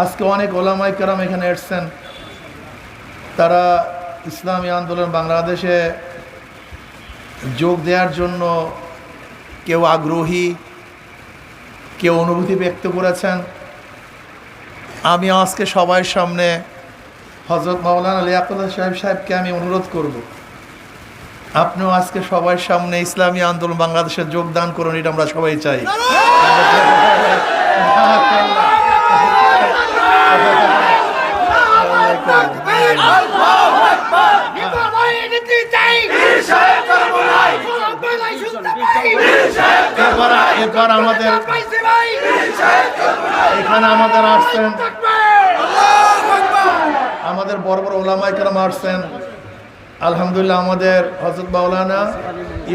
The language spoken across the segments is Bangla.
আজকে অনেক ওলামাই কেরাম এখানে এসছেন। তারা ইসলামী আন্দোলন বাংলাদেশে যোগ দেওয়ার জন্য কেউ আগ্রহী কেউ অনুভূতি ব্যক্ত করেছেন। আমি আজকে সবার সামনে হজরত মাওলানা লিয়াকত সাহেব সাহেবকে আমি অনুরোধ করব। আপনিও আজকে সবার সামনে ইসলামী আন্দোলন বাংলাদেশে যোগদান করুন এটা আমরা সবাই চাই। এরপর আমাদের এখানে আমাদের আসছেন আমাদের বড় বড় ওলামাই কেরাম আসছেন। আলহামদুলিল্লাহ আমাদের হজরত মাওলানা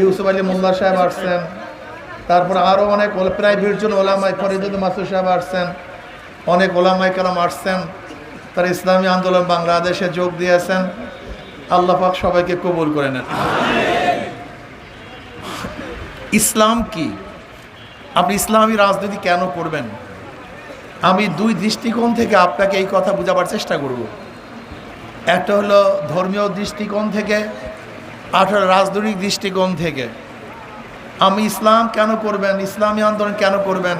ইউসুফ আলী মোল্লা সাহেব আসছেন। তারপর আরও অনেক প্রায় বিশজন ওলামাই ফরিদুল মাসুদ সাহেব আসছেন। অনেক ওলামাই কালাম আসছেন, তারা ইসলামী আন্দোলন বাংলাদেশে যোগ দিয়েছেন। আল্লাহ পাক সবাইকে কবুল করে নেন। ইসলাম কি? আপনি ইসলামী রাজনীতি কেন করবেন? আমি দুই দৃষ্টিকোণ থেকে আপনাকে এই কথা বোঝাবার চেষ্টা করব। একটা হলো ধর্মীয় দৃষ্টিকোণ থেকে আর রাজনৈতিক দৃষ্টিকোণ থেকে। আমি ইসলাম কেন করবেন? ইসলামী আন্দোলন কেন করবেন?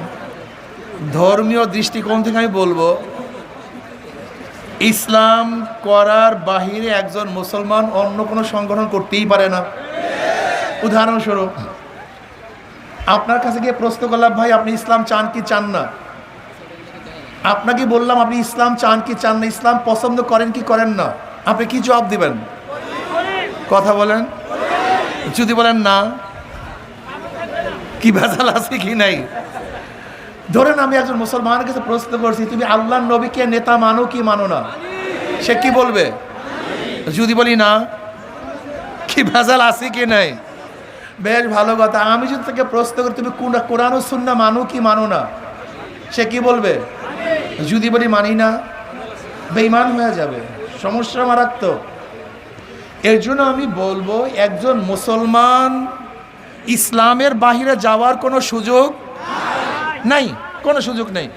ধর্মীয় দৃষ্টিকোণ থেকে আমি বলব, ইসলাম করার বাহিরে একজন মুসলমান অন্য কোনো সংগঠন করতেই পারে না। উদাহরণস্বরূপ, আপনার কাছে গিয়ে প্রশ্ন করলাম, ভাই, আপনি ইসলাম চান কি চান না? আপনাকে বললাম, আপনি ইসলাম চান কি চান না? ইসলাম পছন্দ করেন কি করেন না? আপনি কি জবাব দিবেন? কথা বলেন। যদি বলেন না, কি ভেজাল আছে কি নাই? ধরেন আমি একজন মুসলমানের কাছে প্রশ্ন করছি, তুমি আল্লাহ নবীকে নেতা মানো কি মানো না? সে কি বলবে? যদি বলি না, কি ভেজাল আছে কি নাই? বেশ ভালো কথা, আমি যদি তাকে প্রশ্ন করি, তুমি কোরআন ও সুন্না মানো কি মানো না? সে কি বলবে? যদি বলি মানি না বেইমান হয়ে যাবে, সমস্যা মারাত্মক। এর জন্য আমি বলব, একজন মুসলমান ইসলামের বাহিরে যাওয়ার কোনো সুযোগ নাই, কোনো সুযোগ নেই।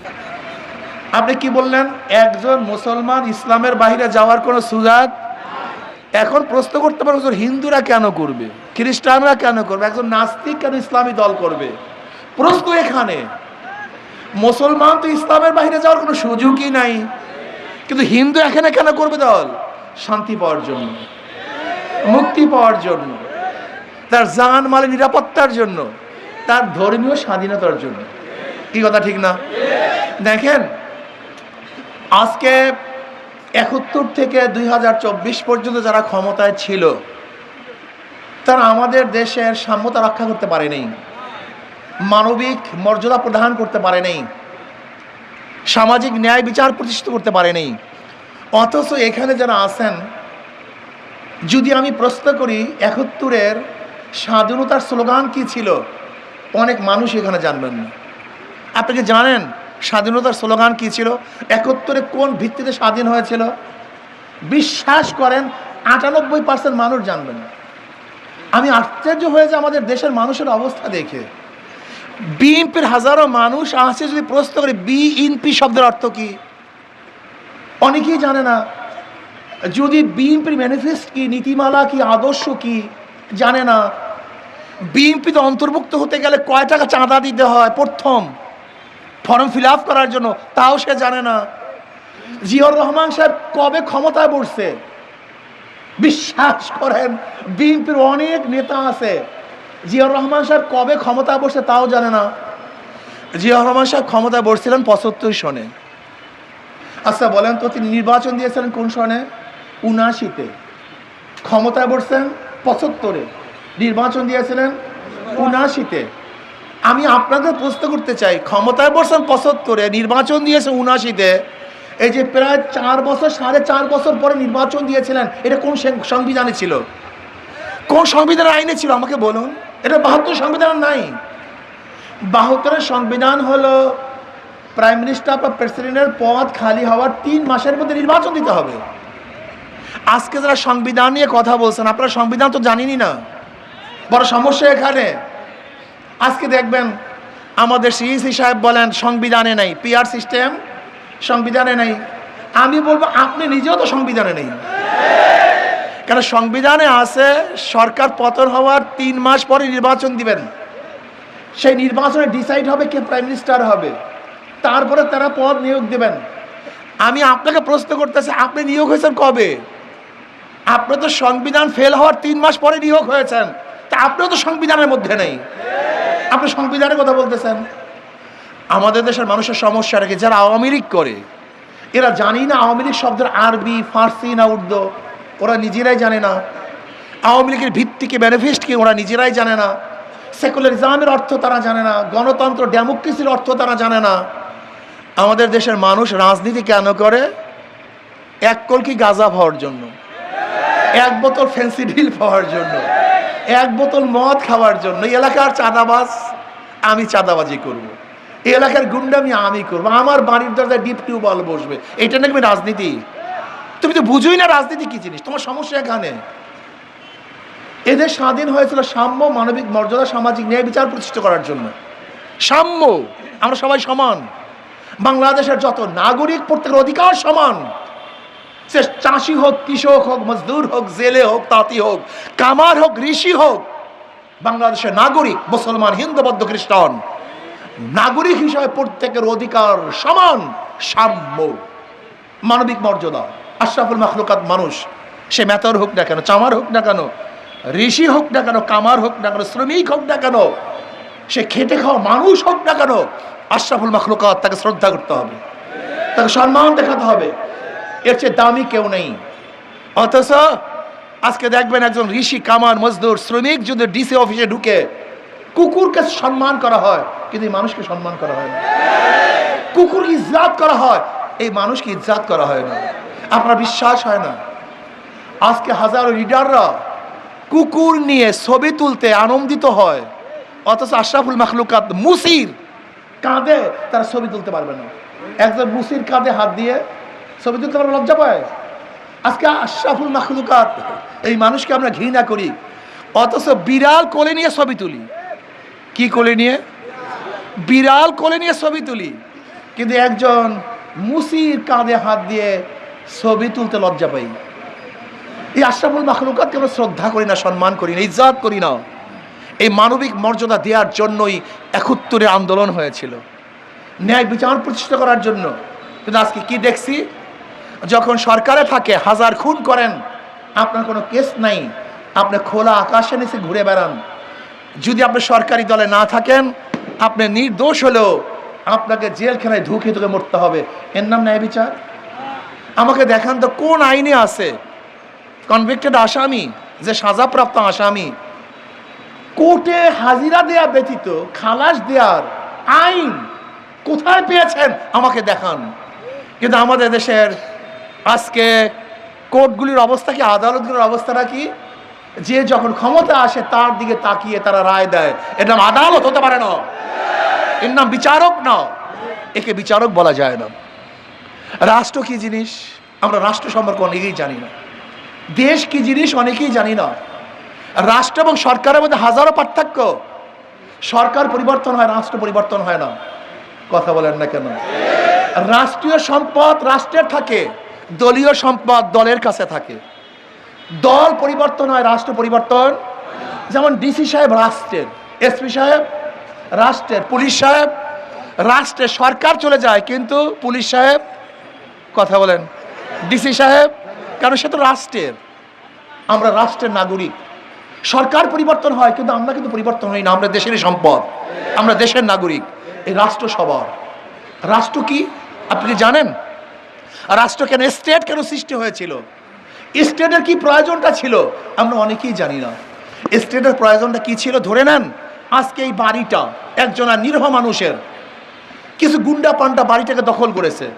আপনি কি বললেন? একজন মুসলমান ইসলামের বাহিরে যাওয়ার কোনো সুযোগ? এখন প্রশ্ন করতে পারো হিন্দুরা কেন করবে? খ্রিস্টানরা কেন করবে? একজন নাস্তিক কেন ইসলামী দল করবে? প্রশ্ন এখানে। মুসলমান তো ইসলামের বাইরে যাওয়ার কোনো সুযোগই নাই। কিন্তু হিন্দু এখানে কেন করবে দল? শান্তি পাওয়ার জন্য, মুক্তি পাওয়ার জন্য, তার জান মালের নিরাপত্তার জন্য, তার ধর্মীয় স্বাধীনতার জন্য। কি কথা ঠিক না? দেখেন, আজকে একাত্তর থেকে দুই হাজার চব্বিশ পর্যন্ত যারা ক্ষমতায় ছিল, তারা আমাদের দেশের সাম্যতা রক্ষা করতে পারেনি মানবিক মর্যাদা প্রদান করতে পারেনি সামাজিক ন্যায় বিচার প্রতিষ্ঠিত করতে পারেনি অথচ এখানে যারা আছেন, যদি আমি প্রশ্ন করি, একাত্তরের স্বাধীনতার স্লোগান কি ছিল? অনেক মানুষ এখানে জানবেন না। আপনি কি জানেন স্বাধীনতার স্লোগান কি ছিল? একাত্তরে কোন ভিত্তিতে স্বাধীন হয়েছিল? বিশ্বাস করেন, আটানব্বই পার্সেন্ট মানুষ জানবেন আমি আশ্চর্য হয়েছে আমাদের দেশের মানুষের অবস্থা দেখে। বিএনপির হাজারো মানুষ আছে যদি প্রশ্ন করে, বিএনপি শব্দের অর্থ কি? অনেকেই জানে না। যদি বিএনপির ম্যানিফেস্ট কি, নীতিমালা কি, আদর্শ কি, জানে না। বিএনপিতে অন্তর্ভুক্ত হতে গেলে কয় টাকা চাঁদা দিতে হয়? প্রথম। ফর্ম ফিল করার জন্য, তাও সে জানে না। জিয়র রহমান সাহেব কবে ক্ষমতায় বসছে? বিশ্বাস করেন, বিএনপির অনেক নেতা আছে। জিয়াউর রহমান সাহেব কবে ক্ষমতায় বসছে তাও জানে না। জিয়াউর রহমান সাহেব ক্ষমতায় বসছিলেন পঁচাত্তর সনে। আচ্ছা বলেন তো তিনি নির্বাচন দিয়েছিলেন কোন সনে? উনাশিতে ক্ষমতায় বসছেন পঁচাত্তরে। নির্বাচন দিয়েছিলেন উনাশিতে আমি আপনাদের প্রশ্ন করতে চাই, ক্ষমতায় বসছেন পঁচাত্তরে, নির্বাচন দিয়েছে উনাশিতে এই যে প্রায় চার বছর, সাড়ে চার বছর পরে নির্বাচন দিয়েছিলেন, এটা কোন সংবিধানে ছিল? কোন সংবিধানের আইনে ছিল, আমাকে বলুন। এটা বাহাত্তর সংবিধান নাই। বাহাত্তরের সংবিধান হলো প্রাইম মিনিস্টার বা প্রেসিডেন্টের পদ খালি হওয়ার তিন মাসের মধ্যে নির্বাচন দিতে হবে। আজকে যারা সংবিধান নিয়ে কথা বলছেন, আপনারা সংবিধান তো জানেনই না। বড় সমস্যা এখানে। আজকে দেখবেন আমাদের সিইসি সাহেব বলেন, সংবিধানে নাই। পিআর সিস্টেম সংবিধানে নেই। আমি বলব, আপনি নিজেও তো সংবিধানে নেই। কেন সংবিধানে আছে, সরকার পতন হওয়ার তিন মাস পরে নির্বাচন দিবেন। সেই নির্বাচনে ডিসাইড হবে কে প্রাইম মিনিস্টার হবে। তারপরে তারা পদ নিয়োগ দেবেন। আমি আপনাকে প্রশ্ন করতেছি, আপনি নিয়োগ হয়েছেন কবে? আপনি তো সংবিধান ফেল হওয়ার তিন মাস পরে নিয়োগ হয়েছেন। তা আপনিও তো সংবিধানের মধ্যে নেই। আপনি সংবিধানের কথা বলতেছেন। আমাদের দেশের মানুষের সমস্যা রেখে যারা আওয়ামী লীগ করে, এরা জানি না আওয়ামী লীগ শব্দের আরবি, ফার্সি না উর্দু, ওরা নিজেরাই জানে না। আওয়ামী লীগের ভিত্তিকে ম্যানিফেস্ট কি, ওরা নিজেরাই জানে না। সেকুলারিজমের অর্থ তারা জানে না, গণতন্ত্র ডেমোক্রেসির অর্থ তারা জানে না। আমাদের দেশের মানুষ রাজনীতি কেন করে? এক কলকি গাঁজা পাওয়ার জন্য। এক বোতল ফেন্সিডিল পাওয়ার জন্য। এক বোতল মদ খাওয়ার জন্য এলাকার চাঁদাবাজ, আমি চাঁদাবাজি করব। এই এলাকার গুন্ডামি আমি করব। আমার বাড়ির দরজায় ডিপ টিউবওয়েল বসবে। এটা নাকি রাজনীতি? তুমি তো বুঝোই না রাজনীতি কি জিনিস, তোমার সমস্যা এখানে। এদের স্বাধীন হয়েছিল সাম্য, মানবিক মর্যাদা, সামাজিক ন্যায় বিচার প্রতিষ্ঠা করার জন্য। সাম্য, আমরা সবাই সমান। বাংলাদেশের যত নাগরিক, প্রত্যেকের অধিকার সমান। সে চাষি হোক, কৃষক হোক, মজদুর হোক, জেলে হোক, তাঁতি হোক, কামার হোক, ঋষি হোক, বাংলাদেশের নাগরিক, মুসলমান, হিন্দু, বৌদ্ধ, খ্রিস্টান, নাগরিক হিসাবে প্রত্যেকের অধিকার সমান, সাম্য, মানবিক মর্যাদা। আশরাফুল মাখলুকাত মানুষ, সে মেতর হোক না কেন, চামার হোক না কেন, ঋষি হোক না কেন, কামার হোক না কেন, শ্রমিক হোক না কেন, সে খেটে খাওয়া মানুষ হোক না কেন, আশরাফুল মাখলুকাত তাকে শ্রদ্ধা করতে হবে। তাকে সম্মান দেখাতে হবে। এর চেয়ে দামি কেউ নেই। অথচ আজকে দেখবেন একজন ঋষি, কামার, মজদুর, শ্রমিক যদি ডিসি অফিসে ঢুকে কুকুরকে সম্মান করা হয়, কিন্তু এই মানুষকে সম্মান করা হয় না। কুকুর ইজ্জাত করা হয়, এই মানুষকে ইজ্জাত করা হয় না। আপনার বিশ্বাস হয় না? আজকে হাজারো লিডাররা কুকুর নিয়ে ছবি তুলতে আনন্দিত হয়, অথচ আশরাফুল মাখলুকাত মুসির কাঁধে তারা ছবি তুলতে পারবে না। একজন মুসির কাঁধে হাত দিয়ে ছবি তুলতে পারবে, লজ্জা পায়। আজকে আশরাফুল মাখলুকাত, এই মানুষকে আমরা ঘৃণা করি। অথচ বিড়াল কোলে নিয়ে ছবি তুলি। কি কোলে নিয়ে? বিড়াল কোলে নিয়ে ছবি তুলি। কিন্তু একজন মুসির কাঁধে হাত দিয়ে ছবি তুলতে লজ্জা পাই। এই আশরাফুল মাখলুকাতকে আমরা শ্রদ্ধা করি না, সম্মান করি না, ইজ্জাত করি না। এই মানবিক মর্যাদা দেওয়ার জন্যই একত্তরে আন্দোলন হয়েছিল। ন্যায় বিচার প্রতিষ্ঠা করার জন্য। কিন্তু আজকে কি দেখছি? যখন সরকারে থাকে, হাজার খুন করেন, আপনার কোনো কেস নাই। আপনি খোলা আকাশে নিচে ঘুরে বেড়ান। যদি আপনি সরকারি দলে না থাকেন, আপনি নির্দোষ হলেও আপনাকে জেলখানায় ঢুকে তোকে মরতে হবে। এর নাম ন্যায় বিচার? আমাকে দেখান তো কোন আইনে আছে? কনভিক্টেড আসামি, যে সাজাপ্রাপ্ত আসামি। কোর্টে হাজিরা দেয়া ব্যতীত, খালাস দেওয়ার আইন কোথায় পেয়েছেন? আমাকে দেখান। কিন্তু আমাদের দেশের আজকে কোর্টগুলির অবস্থা কি, আদালতগুলির অবস্থাটা কি? যে যখন ক্ষমতা আসে তার দিকে তাকিয়ে তারা রায় দেয়। এর নাম আদালত হতে পারে না। এর নাম বিচারক না। একে বিচারক বলা যায় না। রাষ্ট্র কি জিনিস? আমরা রাষ্ট্র সম্পর্কে অনেকেই জানি না। দেশ কি জিনিস অনেকেই জানি না। রাষ্ট্র এবং সরকারের মধ্যে হাজারো পার্থক্য। সরকার পরিবর্তন হয়, রাষ্ট্র পরিবর্তন হয় না। কথা বলেন না কেন? রাষ্ট্রীয় সম্পদ রাষ্ট্রের থাকে। দলীয় সম্পদ দলের কাছে থাকে। দল পরিবর্তন হয়, রাষ্ট্র পরিবর্তন। যেমন ডিসি সাহেব রাষ্ট্রের এসপি সাহেব রাষ্ট্রের, পুলিশ সাহেব রাষ্ট্রের সরকার চলে যায়, কিন্তু পুলিশ সাহেব, কথা বলেন ডিসি সাহেব, কারণ সে তো রাষ্ট্রের। আমরা রাষ্ট্রের নাগরিক। সরকার পরিবর্তন হয়, কিন্তু আমরা কিন্তু পরিবর্তন হই না, আমরা দেশেরই সম্পদ। আমরা দেশের নাগরিক, এই রাষ্ট্র সবার। রাষ্ট্র কি? আপনি জানেন? রাষ্ট্র কেন, স্টেট কেন সৃষ্টি হয়েছিল? স্টেটের কি প্রয়োজনটা ছিল? আমরা অনেকেই জানি না। স্টেটের প্রয়োজনটা কি ছিল? ধরে নেন, আজকে এই বাড়িটা একজন নিরহ মানুষের। কিছু গুন্ডা পান্ডা বাড়িটাকে দখল করেছে।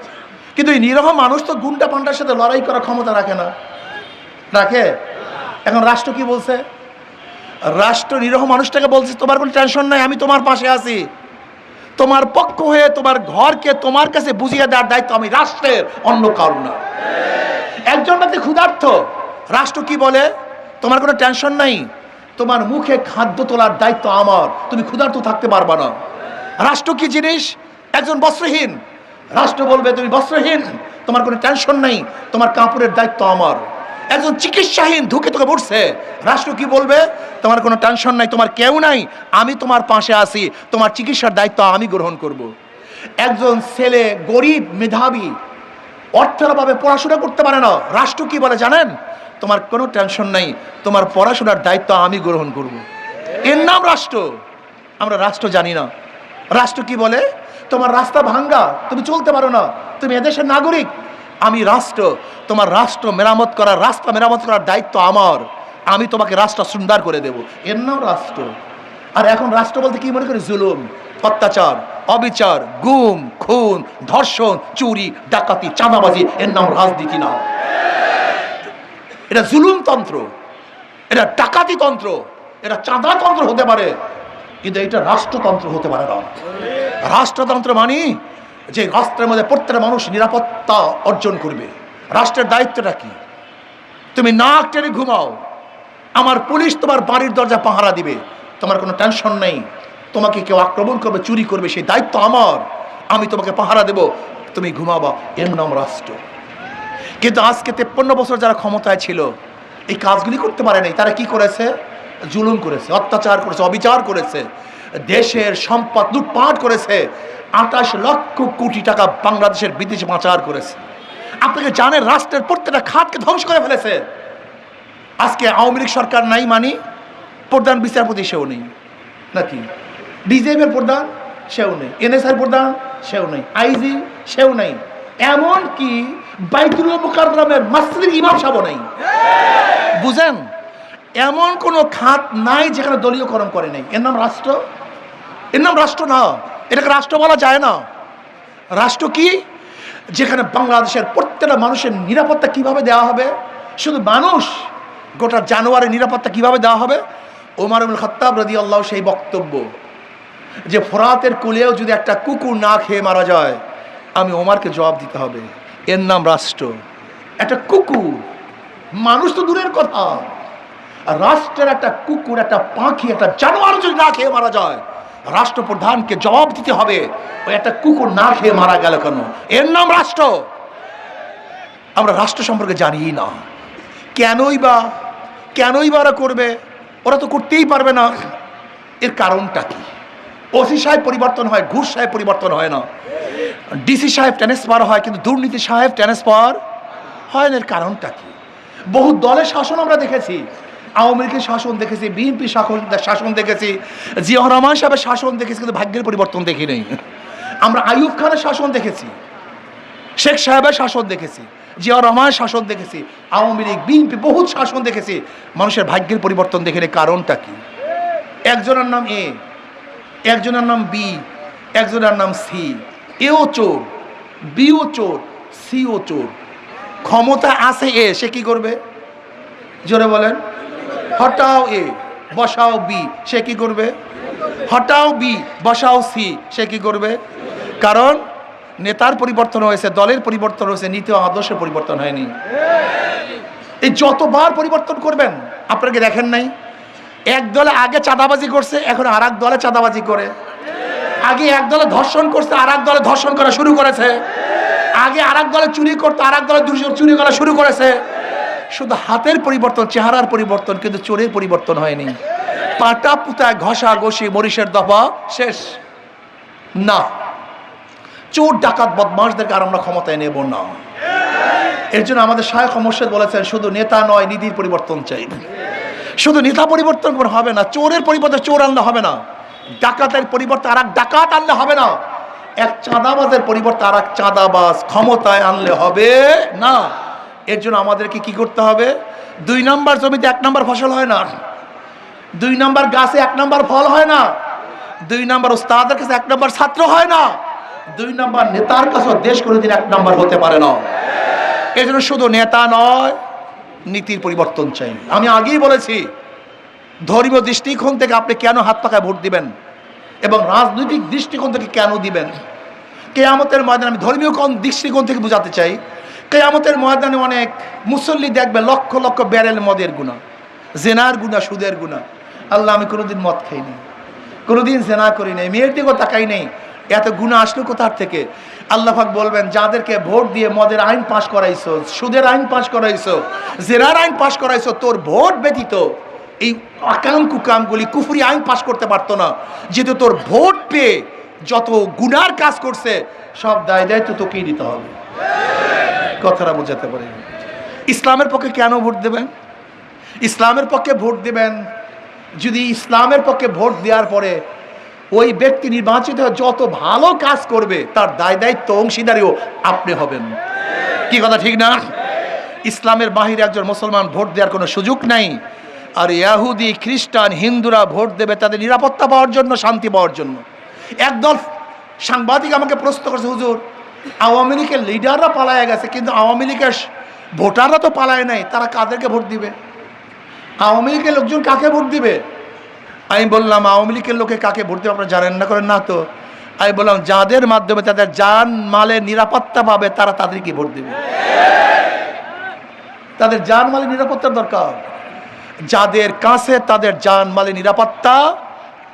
কিন্তু এই নিরহ মানুষ তো গুন্ডা পান্ডার সাথে লড়াই করার ক্ষমতা রাখে না। রাখে? এখন রাষ্ট্র কি বলছে? রাষ্ট্র নিরহ মানুষটাকে বলছে, তোমার কোনো টেনশন নাই, আমি তোমার পাশে আছি। তোমার পক্ষ হয়ে তোমার ঘরকে তোমার কাছে বুঝিয়ে দেওয়ার দায়িত্ব আমি রাষ্ট্রের অন্য কারণ না। একজন ব্যক্তি ক্ষুধার্থ রাষ্ট্র কি বলে? তোমার কোনো টেনশন নাই। তোমার মুখে খাদ্য তোলার দায়িত্ব আমার। তুমি ক্ষুধার্ত থাকতে পারবা না। রাষ্ট্র কি জিনিস? একজন বস্ত্রহীন। রাষ্ট্র বলবে, তুমি বস্ত্রহীন। তোমার কোনো টেনশন নাই। তোমার কাপড়ের দায়িত্ব আমার। একজন চিকিৎসাহীন ধুকে তোকে পড়ছে রাষ্ট্র কি বলবে? তোমার কোনো টেনশন নাই, তোমার কেউ নাই। আমি তোমার পাশে আছি, তোমার চিকিৎসার দায়িত্ব আমি গ্রহণ করব। একজন ছেলে গরিব মেধাবী অর্থের অভাবে পড়াশোনা করতে পারে না, রাষ্ট্র কি বলে জানেন? তোমার কোনো টেনশন নাই, তোমার পড়াশোনার দায়িত্ব আমি গ্রহণ করব। এর নাম রাষ্ট্র। আমরা রাষ্ট্র জানি না। রাষ্ট্র কি বলে? তোমার রাস্তা ভাঙ্গা, তুমি চলতে পারো না। তুমি এদেশের নাগরিক আমি রাষ্ট্র, তোমার রাষ্ট্র মেরামত করার, রাস্তা মেরামত করার দায়িত্ব আমার। আমি তোমাকে রাষ্ট্র সুন্দর করে দেব। এর নাম রাষ্ট্র। আর এখন রাষ্ট্র বলতে কি মনে করি? জুলুম, অত্যাচার, অবিচার, গুম, খুন, ধর্ষণ, চুরি, ডাকাতি, চাঁদাবাজি, এর নাম রাজনীতি না। এটা জুলুমতন্ত্র এটা ডাকাতি তন্ত্র। এটা চাঁদাতন্ত্র হতে পারে। কিন্তু এটা রাষ্ট্রতন্ত্র হতে পারে না। রাষ্ট্রতন্ত্র মানি যে রাষ্ট্রের মধ্যে প্রত্যেকটা মানুষ নিরাপত্তা অর্জন করবে। রাষ্ট্রের দায়িত্বটা কি? তুমি নাক টেনে ঘুমাও। আমার পুলিশ তোমার বাড়ির দরজা পাহারা দিবে। তোমার কোনো টেনশন নেই। তোমাকে কেউ আক্রমণ করবে, চুরি করবে, সেই দায়িত্ব আমার। আমি তোমাকে পাহারা দেব। তুমি ঘুমাবা। এর নাম রাষ্ট্র। কিন্তু আজকে তেপ্পন্ন বছর যারা ক্ষমতায় ছিল, এই কাজগুলি করতে পারে নাই তারা কি করেছে? জুলুম করেছে, অত্যাচার করেছে, অবিচার করেছে। দেশের সম্পদ লুটপাট করেছে। আঠাশ লক্ষ কোটি টাকা বাংলাদেশের বিদেশে পাচার করেছে। আপনাকে জানেন রাষ্ট্রের প্রত্যেকটা খাতকে ধ্বংস করে ফেলেছে? আজকে আওয়ামী লীগ সরকার নাই মানি, প্রধান বিচারপতি সেও নেই। নাকি? ডিজিএমের প্রধান সেও নেই, এনএসআই প্রধান সেও নেই, আইজি সেও নেই। এমন কি বাইতুল মুকাররমের মসজিদের ইমাম সাহেবও নেই। বুঝেন? এমন কোনো খাত নাই যেখানে দলীয়করণ করে নেই। এর নাম রাষ্ট্র? এর নাম রাষ্ট্র না। এটাকে রাষ্ট্র বলা যায় না। রাষ্ট্র কি? যেখানে বাংলাদেশের প্রত্যেকটা মানুষের নিরাপত্তা কীভাবে দেওয়া হবে? শুধু মানুষ গোটা জানোয়ারের নিরাপত্তা কীভাবে দেওয়া হবে? ওমারুল খত্তাব রদি আল্লাহ সেই বক্তব্য যে ফোরাতের কুলেও যদি একটা কুকুর না খেয়ে মারা যায়, আমি ওমারকে জবাব দিতে হবে। এর নাম রাষ্ট্র। একটা কুকুর, মানুষ তো দূরের কথা। আর রাষ্ট্রের একটা কুকুর, একটা পাখি, একটা জানোয়ার যদি না খেয়ে মারা যায় রাষ্ট্রপ্রধানকে জবাব দিতে হবে। ওই একটা কুকুর না খেয়ে মারা গেল কেন? এর নাম রাষ্ট্র। আমরা রাষ্ট্র সম্পর্কে জানি না। কেনই বা কেনই বা ওরা করবে? ওরা তো করতেই পারবে না। এর কারণটা কি? ওসি সাহেব পরিবর্তন হয়, ঘুষ সাহেব পরিবর্তন হয় না। ডিসি সাহেব ট্রান্সফার হয়, কিন্তু দুর্নীতি সাহেব ট্রান্সফার হয় না। এর কারণটা কি? বহু দলের শাসন আমরা দেখেছি। আওয়ামী লীগের শাসন দেখেছি বিএনপি শাসন শাসন দেখেছি জিয়া রহমান সাহেবের শাসন দেখেছি, কিন্তু ভাগ্যের পরিবর্তন দেখি নেই। আমরা আইয়ুব খানের শাসন দেখেছি, শেখ সাহেবের শাসন দেখেছি জিয়া রহমানের শাসন দেখেছি, আওয়ামী লীগ বিএনপি বহু শাসন দেখেছি, মানুষের ভাগ্যের পরিবর্তন দেখে নেই, কারণটা কি? একজনের নাম এ, একজনের নাম বি, একজনের নাম সি এও চোর বিও চোর সিও চোর। ক্ষমতা আছে এ, সে কি করবে? জোরে বলেন। হটাও এ, বসাও বি, সে কি করবে? হটাও বি, বসাও সি, সে কি করবে? কারণ নেতার পরিবর্তন হয়েছে, দলের পরিবর্তন হয়েছে, নীতি ও আদর্শের পরিবর্তন হয়নি। এই যতবার পরিবর্তন করবেন আপনাকে দেখেন নাই? এক দলে আগে চাঁদাবাজি করছে, এখন আর দলে চাঁদাবাজি করে। আগে এক দলে ধর্ষণ করছে আর দলে ধর্ষণ করা শুরু করেছে। আগে আর দলে চুরি করতে আর দলে চুরি করা শুরু করেছে। শুধু হাতের পরিবর্তন, চেহারার পরিবর্তন, কিন্তু চোরের পরিবর্তন হয়নি। পাটা, পুতা, ঘষা, ঘষি মরিষের দফা, শেষ। না। চোর, ডাকাত বদমাসদেরকে আর আমরা ক্ষমতায় নেব না। এর জন্য আমাদের শায়খ মোর্শেদ বলেছেন, শুধু নেতা নয় নিধির পরিবর্তন চাই। শুধু নেতা পরিবর্তন হবে না, চোরের পরিবর্তে চোর আনলে হবে না। ডাকাতের পরিবর্তে আর এক ডাকাত আনলে হবে না। এক চাঁদাবাজের পরিবর্তে আর এক চাঁদাবাজ ক্ষমতায় আনলে হবে না। এর জন্য আমাদেরকে কি করতে হবে? দুই নাম্বার জমিতে এক নাম্বার ফসল হয় না। দুই নাম্বার গাছে এক নাম্বার ফল হয় না। দুই নাম্বার ওস্তাদের কাছে এক নাম্বার ছাত্র হয় না। দুই নাম্বার নেতার কাছে দেশ কোনোদিন এক নাম্বার হতে পারে না। এই জন্য শুধু নেতা নয়, নীতির পরিবর্তন চাই। আমি আগেই বলেছি, ধর্মীয় দৃষ্টিকোণ থেকে আপনি কেন হাত পাকায় ভোট দিবেন? এবং রাজনৈতিক দৃষ্টিকোণ থেকে কেন দিবেন? কেয়ামতের ময়দানে আমি ধর্মীয় কোন দৃষ্টিকোণ থেকে বোঝাতে চাই কেয়ামতের ময়দানে অনেক মুসল্লি দেখবে লক্ষ লক্ষ ব্যারেল মদের গুণা, জেনার গুণা, সুদের গুণা। আল্লাহ, আমি কোনোদিন মদ খাইনি কোনোদিন জেনা করি নাই। মেয়ের দিকেও তাকাই নেই। এত গুণা আসলো কোথার থেকে? আল্লাহাক বলবেন, যাদেরকে ভোট দিয়ে মদের আইন পাশ করাইছো, সুদের আইন পাশ করাইছো জেরার আইন পাশ করাইছো, তোর ভোট ব্যতীত এই আকাম কুকামগুলি কুফুরি আইন পাশ করতে পারতো না। যেহেতু তোর ভোট পেয়ে যত গুনার কাজ করছে, সব দায় দায়িত্ব তোকেই দিতে হবে। কথাটা বোঝাতে পারি। ইসলামের পক্ষে কেন ভোট দেবেন? ইসলামের পক্ষে ভোট দেবেন যদি ইসলামের পক্ষে ভোট দেওয়ার পরে ওই ব্যক্তি নির্বাচিত হয়ে যত ভালো কাজ করবে, তার দায় দায়িত্ব, অংশীদারিও আপনি হবেন। কি কথা, ঠিক না? ইসলামের বাহিরে একজন মুসলমান ভোট দেওয়ার কোনো সুযোগ নাই। আর ইয়াহুদি, খ্রিস্টান, হিন্দুরা ভোট দেবে তাদের নিরাপত্তা পাওয়ার জন্য, শান্তি পাওয়ার জন্য। একদল সাংবাদিক আমাকে প্রশ্ন করছে, হুজুর আওয়ামী লীগের লিডাররা পালায় গেছে, কিন্তু আওয়ামী লীগের ভোটাররা তো পালায় নাই, তারা কাদেরকে ভোট দিবে? আওয়ামী লীগের লোকজন কাকে ভোট দিবে? আমি বললাম, আওয়ামী লীগের লোকে কাকে ভোট দেবে আপনারা জানেন না করেন না তো? আমি বললাম, যাদের মাধ্যমে তাদের যান মালের নিরাপত্তা পাবে, তারা তাদেরকে ভোট দেবে? তাদের যান মালের নিরাপত্তার দরকার। যাদের কাছে তাদের যান মালের নিরাপত্তা,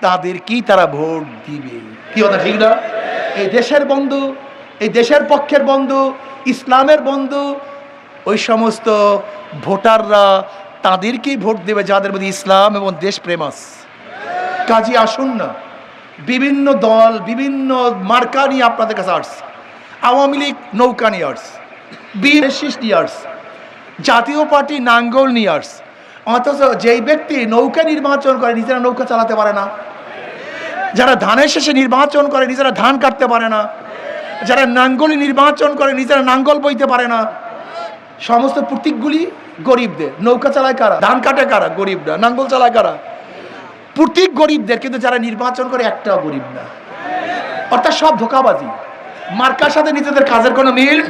তাদের কি তারা ভোট দিবে? কি কথা, ঠিক না? এই দেশের বন্ধু এই দেশের পক্ষের বন্ধু, ইসলামের বন্ধু, ওই সমস্ত ভোটাররা তাদেরকেই ভোট দেবে যাদের মধ্যে ইসলাম এবং দেশপ্রেম আছে। কাজী আসুন না, বিভিন্ন দল, বিভিন্ন মার্কা নিয়ে আপনাদের কাছে আসছে। আওয়ামী লীগ নৌকা নিয়ে আসছে বিএসএস নিয়ে আসছে, জাতীয় পার্টি নাঙ্গল নিয়ে আসছে। অথচ যেই ব্যক্তি নৌকা নির্বাচন করে, নিজেরা নৌকা চালাতে পারে না। যারা ধানের শেষে নির্বাচন করে, নিজেরা ধান কাটতে পারে না। যারা নাঙ্গলি নির্বাচন করে, নিজেরা নাঙ্গল বইতে পারে না। সমস্ত প্রতীকগুলি গরিবদের। নৌকা চালায় কারা? ধান কাটে কারা? গরিবরা। নাঙ্গল চালায় কারা? প্রতীক গরিবদের, কিন্তু যারা নির্বাচন করে, একটাও গরিব না। অর্থাৎ সব ধোকাবাজি। মার্কার সাথে নিজেদের কাজের কোনো মিল?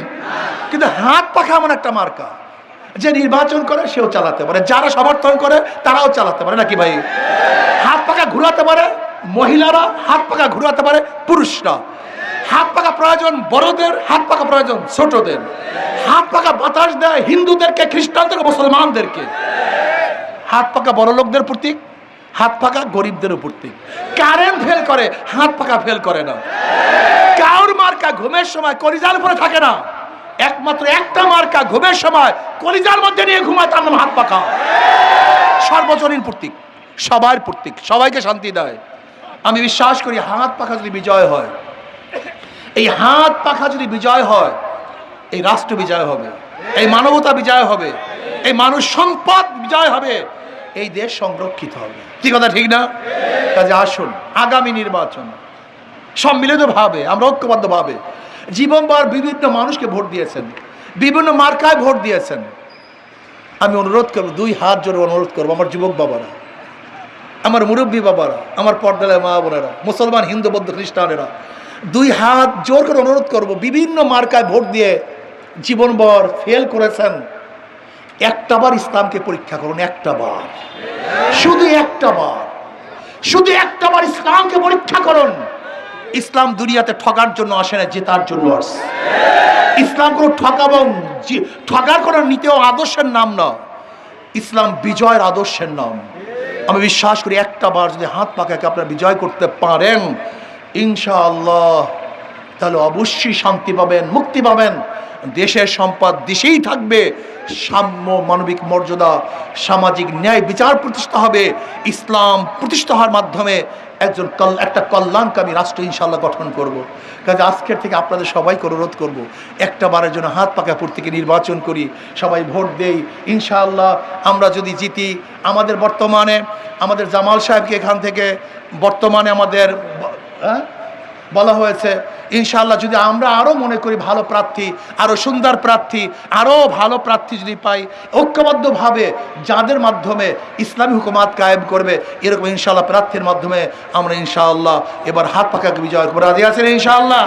কিন্তু হাত পাখা এমন একটা মার্কা। যে নির্বাচন করে, সেও চালাতে পারে। যারা সমর্থন করে, তারাও চালাতে পারে। নাকি ভাই? হাত পাখা ঘুরাতে পারে, মহিলারা হাত পাখা ঘুরাতে পারে, পুরুষরা। হাত পাকা প্রয়োজন বড়দের, হাত পাকা প্রয়োজন ছোটদের। হাত পাকা বাতাস দেয় হিন্দুদেরকে, খ্রিস্টানদেরকে, মুসলমানদেরকে। হাত পাকা বড় লোকদের প্রতীক, হাত পাকা গরিবদের প্রতীক। কারেন্ট ফেল করে, হাত পাকা ফেল করে না। কাউর মার্কা ঘুমের সময় কলিজার উপরে থাকে না। একমাত্র একটা মার্কা ঘুমের সময় কলিজার মধ্যে নিয়ে ঘুমায়, তার নাম হাত পাকা। সর্বজনীন প্রতীক, সবার প্রতীক, সবাইকে শান্তি দেয়। আমি বিশ্বাস করি হাত পাখা যদি বিজয় হয় এই হাত পাখা যদি বিজয় হয়, এই রাষ্ট্র বিজয় হবে, এই মানবতা বিজয় হবে, এই মানুষ সম্পদ বিজয় হবে, এই দেশ সংরক্ষিত হবে। কি কথা, ঠিক না? কাজে আসুন, আগামী নির্বাচন সম্মিলিতভাবে, আমরা ঐক্যবদ্ধভাবে জীবনবার বিভিন্ন মানুষকে ভোট দিয়েছেন, বিভিন্ন মার্কায় ভোট দিয়েছেন। আমি অনুরোধ করব, দুই হাত জোরে অনুরোধ করব, আমার যুবক বাবারা, আমার মুরব্বী বাবারা, আমার পর্দালয় মা বোনেরা, মুসলমান, হিন্দু, বৌদ্ধ, খ্রিস্টানেরা দুই হাত জোর করে অনুরোধ করব, বিভিন্ন মার্কায় ভোট দিয়ে জীবনভর ফেল করেছেন। একটা বার ইসলামকে পরীক্ষা করুন, একটা বার। শুধু একটা বার। শুধু একটা বার ইসলামকে পরীক্ষা করুন। ইসলাম দুনিয়াতে ঠকার জন্য আসে না, জেতার জন্য আসে। ইসলাম কোনো ঠকাবং ঠকার কোনো নীতিও আদর্শের নাম না। ইসলাম বিজয়ের আদর্শের নাম। আমি বিশ্বাস করি একটা বার যদি হাত পাকাকে আপনারা বিজয় করতে পারেন ইনশাআল্লাহ, তাহলে অবশ্যই শান্তি পাবেন, মুক্তি পাবেন দেশের সম্পদ দেশেই থাকবে, সাম্য মানবিক মর্যাদা, সামাজিক ন্যায় বিচার প্রতিষ্ঠা হবে, ইসলাম প্রতিষ্ঠা হওয়ার মাধ্যমে একজন কল, একটা কল্যাণকামী রাষ্ট্র ইনশাল্লাহ গঠন করব। কাজে আজকের থেকে আপনাদের সবাইকে অনুরোধ করব। একটা বারের জন্য হাত পাকা প্রতীকে নির্বাচন করি, সবাই ভোট দেই, ইনশাআল্লাহ আমরা যদি জিতি, আমাদের বর্তমানে, আমাদের জামাল সাহেবকে এখান থেকে, বর্তমানে আমাদের হ্যাঁ? বলা হয়েছে ইনশাল্লাহ যদি আমরা আরও মনে করি ভালো প্রার্থী আরও সুন্দর প্রার্থী আরও ভালো প্রার্থী যদি পাই, ঐক্যবদ্ধভাবে যাদের মাধ্যমে ইসলামী হুকুমাত কায়েম করবে, এরকম ইনশাল্লাহ প্রার্থীর মাধ্যমে আমরা ইনশাআল্লাহ এবার হাত পাকাকে বিজয় রাজি আছেন ইনশাআল্লাহ?